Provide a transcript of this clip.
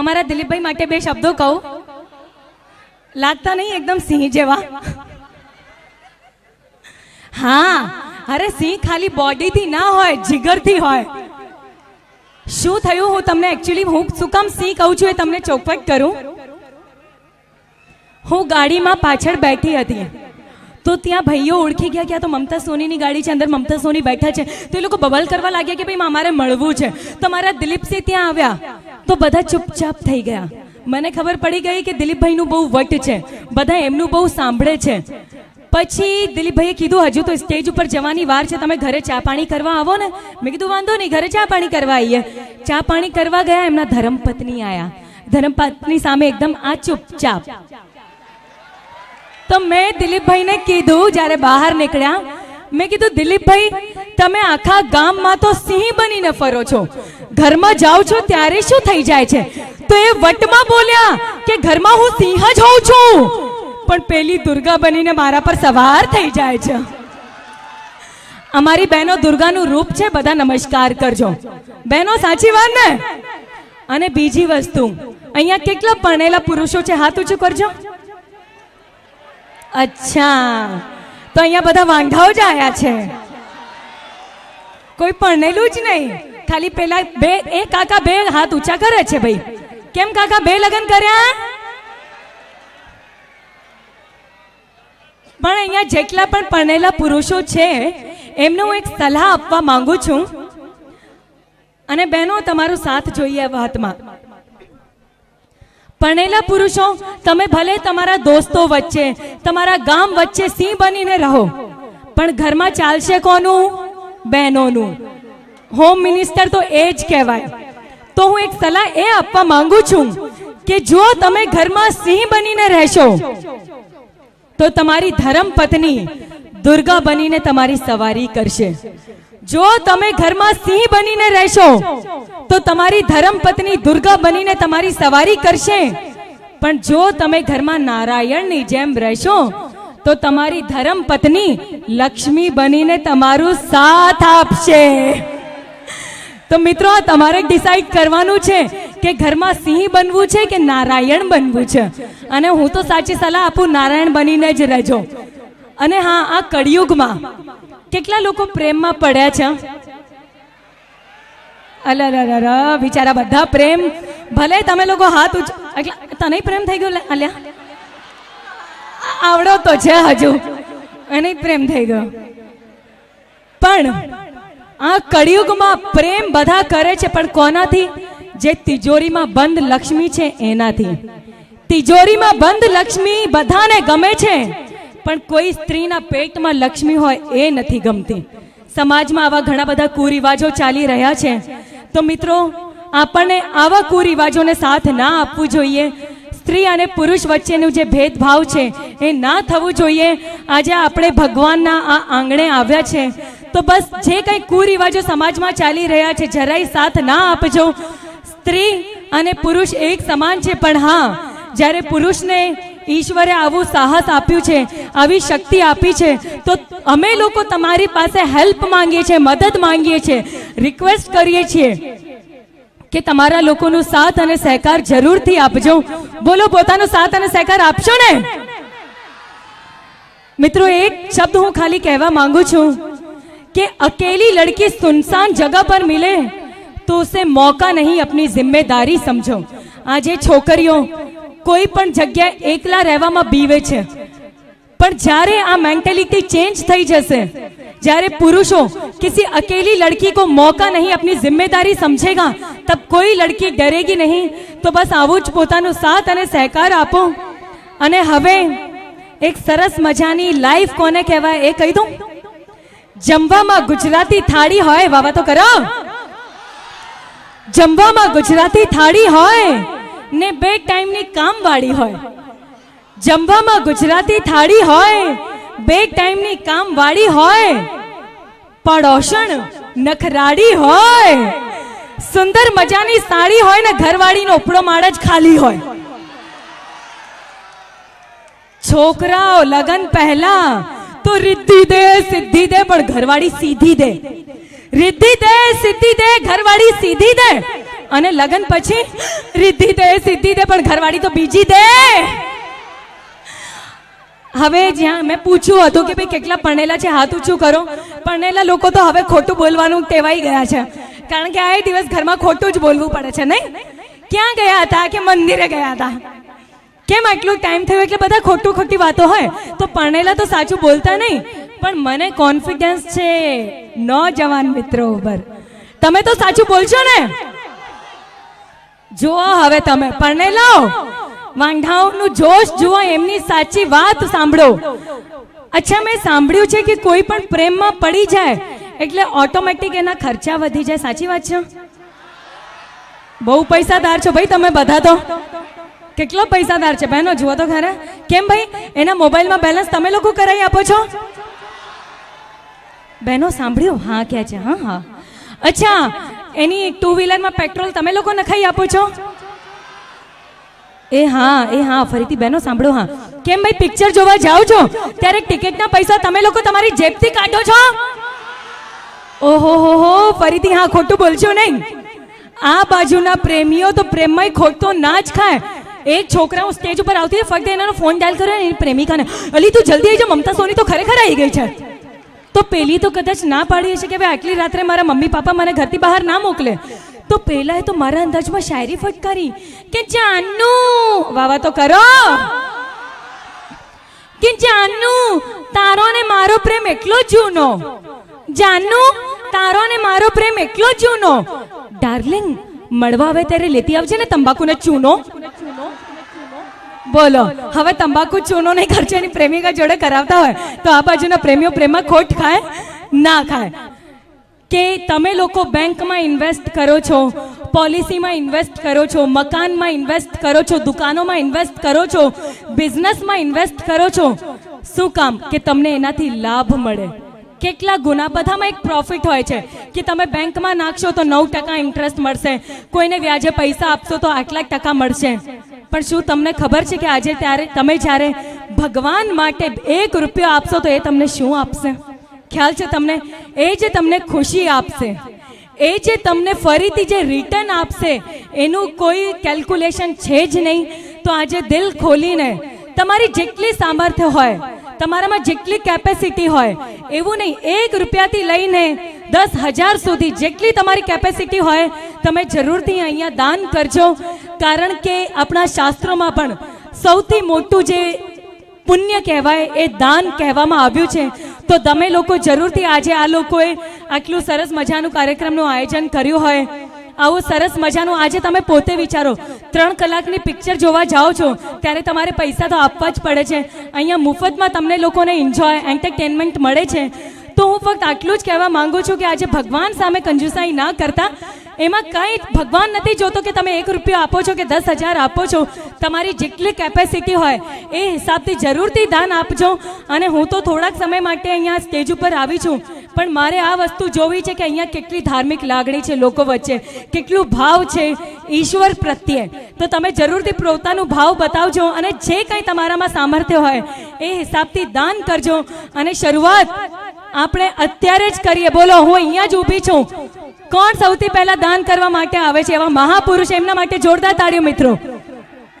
અમારા દિલીપભાઈ માટે બે શબ્દો કહું. લાગતા નહીં એકદમ સિંહ જેવા? હા, અરે સિંહ ખાલી બોડીથી ના હોય, જીગરથી હોય. શું થયું? હું તમને એકચ્યુઅલી હું શું કામ સિંહ કહું છું એ તમને ચોખવટ કરું? હું ગાડીમાં પાછળ બેઠી હતી. તો ત્યાં ભાઈઓ ઓળખી ગયા કે આ તો મમતા સોનીની ગાડી છે, અંદર મમતા સોની બેઠા છે. તો એ લોકો બબલ કરવા લાગ્યા કે ભાઈ અમારે મળવું છે. તો મારા દિલીપસિંહ ત્યાં આવ્યા. તો બધા ચૂપચાપ થઈ ગયા. મને ખબર પડી ગઈ કે દિલીપભાઈનું બહુ વટ છે. બધા એમનું બહુ સાંભળે છે. પછી દિલીપભાઈએ કીધું, હજુ તો સ્ટેજ ઉપર જવાની વાર છે. તમે ઘરે ચા પાણી કરવા આવો ને. મેં કીધું, વાંધો નહીં, ઘરે ચા પાણી કરવા આવીએ. ચા પાણી કરવા ગયા, એમના ધર્મપત્ની આયા. ધર્મપત્ની સામે એકદમ આ ચૂપચાપ. મેં દિલીપભાઈને કીધું જ્યારે બહાર નીકળ્યા. મેં કીધું, દિલીપભાઈ, તમે આખા ગામમાં તો સિંહ બનીને ફરો છો. ઘરમાં જાઓ છો ત્યારે શું થઈ જાય છે? તો એ વટમાં બોલ્યા કે, ઘરમાં હું સિંહ જ હોઉં છું. પણ પેલી દુર્ગા બનીને મારા પર સવાર થઈ જાય છે. અમારી બહેનો દુર્ગાનું રૂપ છે, બધા નમસ્કાર કરજો. બહેનો, સાચી વાત ને? અને બીજી વસ્તુ, અહીંયા કેટલા ભણેલા પુરુષો છે? હાથ ઊંચું કરજો. અચ્છા. તો અહીંયા બધા વાંઢાઓ જ આવ્યા છે. કોઈ પરણેલું જ નહીં. ખાલી પેલા બે, એ કાકા બે હાથ ઊંચા કરે છે ભાઈ. કેમ કાકા બે લગ્ન કર્યા? પણ અહીંયા જેટલા પણ પરણેલા પુરુષો છે, એમને હું એક સલાહ આપવા માંગુ છું. અને બહેનો, તમારો સાથ જોઈએ વાતમાં પરણેલા પુરુષો, તમે ભલે તમારા દોસ્તો વચ્ચે, તમારા ગામ વચ્ચે સિંહ બનીને રહો, પણ ઘરમાં ચાલશે કોનું? બહેનોનું. હોમ મિનિસ્ટર તો એ જ કહેવાય. તો હું એક સલાહ એ આપવા માંગુ છું કે જો તમે ઘરમાં સિંહ બનીને રહેશો, તો તમારી ધર્મ પત્ની દુર્ગા બનીને તમારી સવારી કરશે. જો તમે ઘરમાં સિંહ બનીને રહેશો, તો તમારી ધર્મ પત્ની દુર્ગા બનીને તમારી સવારી કરશે. પણ જો તમે ઘરમાં નારાયણની જેમ રહેશો, તો તમારી ધર્મ પત્ની લક્ષ્મી બનીને તમારું સાથ આપશે. તો મિત્રો તમારે ડિસાઈડ કરવાનું છે કે ઘરમાં સિંહ બનવું છે કે નારાયણ બનવું છે. અને હું તો સાચી સલાહ આપું, નારાયણ બનીને જ રહેજો. અને હા, આ કળિયુગમાં કેટલા લોકો પ્રેમમાં પડ્યા છે? અલર બિચારા બધા પ્રેમ. ભલે તમે લોકો હાથ ઉચ તને પ્રેમ થઈ ગયો, અલ્યા? આવડો તો છે હજુ. એને પ્રેમ થઈ ગયો. પણ આ કળિયુગમાં પ્રેમ બધા કરે છે, પણ કોનાથી? જે તિજોરીમાં બંધ લક્ષ્મી છે, એનાથી. તિજોરીમાં બંધ લક્ષ્મી બધાને ગમે છે. પણ કોઈ સ્ત્રીના પેટમાં લક્ષ્મી હોય એ નથી ગમતી. સમાજમાં આવા ઘણા બધા કુરિવાજો ચાલી રહ્યા છે. તો મિત્રો, આપણને આવા કુરિવાજોને સાથ ના આપવું જોઈએ. સ્ત્રી અને પુરુષ વચ્ચેનું જે ભેદભાવ છે, એ ના થવું જોઈએ. આજે આપણે ભગવાનના આ આંગણે આવ્યા છે. તો બસ જે કંઈ કુરિવાજો સમાજમાં ચાલી રહ્યા છે, જરાય સાથ ના આપજો. સ્ત્રી અને પુરુષ એક સમાન છે, પણ હા, જ્યારે પુરુષને ઈશ્વરે આવું સાહસ આપ્યું છે, આવી શક્તિ આપી છે, તો અમે લોકો તમારી પાસે હેલ્પ માંગીએ છીએ, મદદ માંગીએ છીએ રિક્વેસ્ટ કરીએ છીએ કે તમારા લોકોનો સાથ અને સહકાર જરૂરથી આપજો. બોલો, પોતાનો સાથ અને સહકાર આપશો ને? મિત્રો, એક શબ્દ હું ખાલી કહેવા માંગુ છું કે અકેલી લડકી સુનસાન જગહ પર મિલે, તો ઉસે મોકા નહીં અપની જિમ્મેદારી સમજો. આજે છોકરીઓ કોઈ પણ જગ્યાએ એકલા રહેવામાં બીવે છે પણ જ્યારે આ મેન્ટેલિટી ચેન્જ થઈ જશે જ્યારે પુરુષો किसी अकेली लड़की को मौका नहीं अपनी जिम्मेदारी समझेगा तब कोई लड़की डरेगी नहीं તો બસ આવું જ પોતાનો સાથ અને સહકાર આપો અને હવે એક સરસ મજાની લાઈફ કોને કહેવાય એ કહી દઉં જમવામાં ગુજરાતી થાળી હોય વાવા તો કરો જમવામાં ગુજરાતી થાળી હોય ને બે ટાઈમની કામવાળી હોય. જમવામાં ગુજરાતી થાળી હોય, બે ટાઈમની કામવાળી હોય. પડોશણ નખરાડી હોય. સુંદર મજાની સાડી હોય ને ઘરવાળીનો ઉપડો માળ જ ખાલી હોય. છોકરાઓ લગન પહેલા તો રિદ્ધિ દે, સિદ્ધિ દે, પણ ઘરવાળી સીધી દે. રિદ્ધિ દે, સિદ્ધિ દે, ઘરવાળી સીધી દે. અને લગન પછી રિદ્ધિ દે, સિદ્ધિ દે, પણ ઘરવાળી તો બીજી દે. હવે જ્યાં મેં પૂછ્યું હતું કે ભાઈ કેટલા પરણેલા છે હાથ ઊંચું કરો? પરણેલા લોકો તો હવે ખોટું બોલવાનું ટેવાઈ ગયા છે. કારણ કે આ એ દિવસ ઘરમાં ખોટું જ બોલવું પડે છે, નહીં? ક્યાં ગયા હતા કે મંદિરે ગયા હતા? કેમ આટલું ટાઈમ થયો? એટલે બધા ખોટું ખોટી વાતો હોય. તો પરણેલા તો સાચું બોલતા નહીં. પણ મને કોન્ફિડન્સ છે, નોજવાન મિત્રો ઉપર તમે તો સાચું બોલશો ને? જુઓ હવે તમે પરણેલાઓ વાંઢાઓનું જોશ જુઓ, એમની સાચી વાત સાંભળો. અચ્છા, મેં સાંભળ્યું છે કે કોઈ પણ પ્રેમમાં પડી જાય, એટલે ઓટોમેટિક એના ખર્ચા વધી જાય. સાચી વાત છે? બહુ પૈસાદાર છો ભાઈ તમે બધા તો. કેટલો પૈસાદાર છે? બહેનો, જુઓ તો ખરા. કેમ ભાઈ? એના મોબાઈલમાં બેલેન્સ તમે લોકો કરાવી આપો છો? બહેનો, સાંભળ્યું? હા કે છે. હા હા. અચ્છા એની ટુ વ્હીલરમાં પેટ્રોલ તમે લોકો નખાઈ આપો છો? એ હા એ હા, ફરીથી બહેનો સાંભળો હા. કેમ ભાઈ પિક્ચર જોવા જાઓ છો? ત્યારે ટિકિટના પૈસા તમે લોકો તમારી જેબથી કાઢો છો? ઓહો, હો હો, ફરીથી હા, ખોટું બોલશો નહીં. આ બાજુના પ્રેમીઓ તો પ્રેમમાં ખોટતો ના જ ખાય. એક છોકરા સ્ટેજ ઉપર આવતી ફક્ત એનો ફોન ડાયલ કર્યો એની પ્રેમિકાને. અલી, તું જલ્દી આવી જા, મમતા સોની તો ખરેખર આવી ગઈ છે. તો પેલી તો કદાચ ના પાડી હશે કે ભાઈ આટલી રાત્રે મારા મમ્મી પાપા મને ઘરથી બહાર ના મોકલે. તો પેલાએ તો મારા અંદાજમાં શાયરી ફટકારી કે જાનુ વાવા તો કરો. કે જાનુ, તારો ને મારો પ્રેમ એટલો જૂનો. જાનુ, તારો ને મારો પ્રેમ એટલો જૂનો. ડાર્લિંગ મળવા આવે ત્યારે લેતી આવજે ને તંબાકુ ને ચૂનો. બોલો, હવે તંબાકુ ચૂનો નહીં ખર્ચો એની પ્રેમિકા જોડે કરાવતા હોય, તો આ બાજુના પ્રેમીઓ પ્રેમમાં ખોટ ખાય? ના ખાય. કે તમે લોકો બેંકમાં ઇન્વેસ્ટ કરો છો, પોલિસીમાં ઇન્વેસ્ટ કરો છો, મકાનમાં ઇન્વેસ્ટ કરો છો, દુકાનોમાં ઇન્વેસ્ટ કરો છો, બિઝનેસમાં ઇન્વેસ્ટ કરો છો, શું કામ? કે તમને એનાથી લાભ મળે. કેટલા ગુના બધામાં એક પ્રોફિટ હોય છે, કે તમે બેંકમાં નાખશો તો નવ ટકા ઇન્ટરેસ્ટ મળશે, કોઈને વ્યાજે પૈસા આપશો તો આટલા ટકા મળશે. પણ શું તમને ખબર છે કે આજે ત્યારે તમે જ્યારે ભગવાન માટે એક રૂપિયો આપશો તો એ તમને શું આપશે? ખ્યાલ છે તમને? એ જે તમને ખુશી આપશે, એ જે તમને ફરીથી જે રિટર્ન આપશે, એનું કોઈ કેલ્ક્યુલેશન છે જ નહીં. તો આજે દિલ ખોલીને તમારી જેટલી સામર્થ્ય હોય, તમારામાં જેટલી કેપેસિટી હોય, એવું નહીં, એક રૂપિયાથી લઈને દસ હજાર સુધી જેટલી તમારી કેપેસિટી હોય તમે જરૂરથી અહીંયા દાન કરજો. કારણ કે આપણા શાસ્ત્રોમાં પણ સૌથી મોટું જે પુણ્ય કહેવાય એ દાન કહેવામાં આવ્યું છે. તો તમે લોકો જરૂરથી આજે આ લોકોએ આટલું સરસ મજાનું કાર્યક્રમનું આયોજન કર્યું હોય. આવું સરસ મજાનું આજે તમે પોતે વિચારો. ત્રણ કલાકની પિક્ચર જોવા જાઓ છો, ત્યારે તમારે પૈસા તો આપવા જ પડે છે. અહીંયા મુફતમાં તમને લોકોને એન્જોય એન્ટરટેનમેન્ટ મળે છે. તો હું ફક્ત આટલું જ કહેવા માંગુ છું કે આજે ભગવાન સામે કંજુસાઈ ના કરતા. એમાં કાંઈ ભગવાન નથી જોતો કે તમે એક રૂપિયો આપો છો કે દસ હજાર આપો છો. તમારી જેટલી કેપેસિટી હોય, એ હિસાબથી જરૂરથી દાન આપજો. અને હું તો થોડાક સમય માટે અહીંયા સ્ટેજ ઉપર આવી છું. પણ મારે આ વસ્તુ જોવી છે કે અહીંયા કેટલી ધાર્મિક લાગણી છે લોકો વચ્ચે. કેટલું ભાવ છે ઈશ્વર પ્રત્યે. તો તમે જરૂરથી પોતાનું ભાવ બતાવજો અને જે કંઈ તમારામાં સામર્થ્ય હોય, એ હિસાબથી દાન કરજો. અને શરૂઆત આપણે અત્યારે જ કરીએ. બોલો, હું અહીંયા જ ઊભી છું. કોણ સૌથી પહેલા દાન કરવા માટે આવે છે? એવા મહાપુરુષ એમના માટે જોરદાર તાળીઓ, મિત્રો.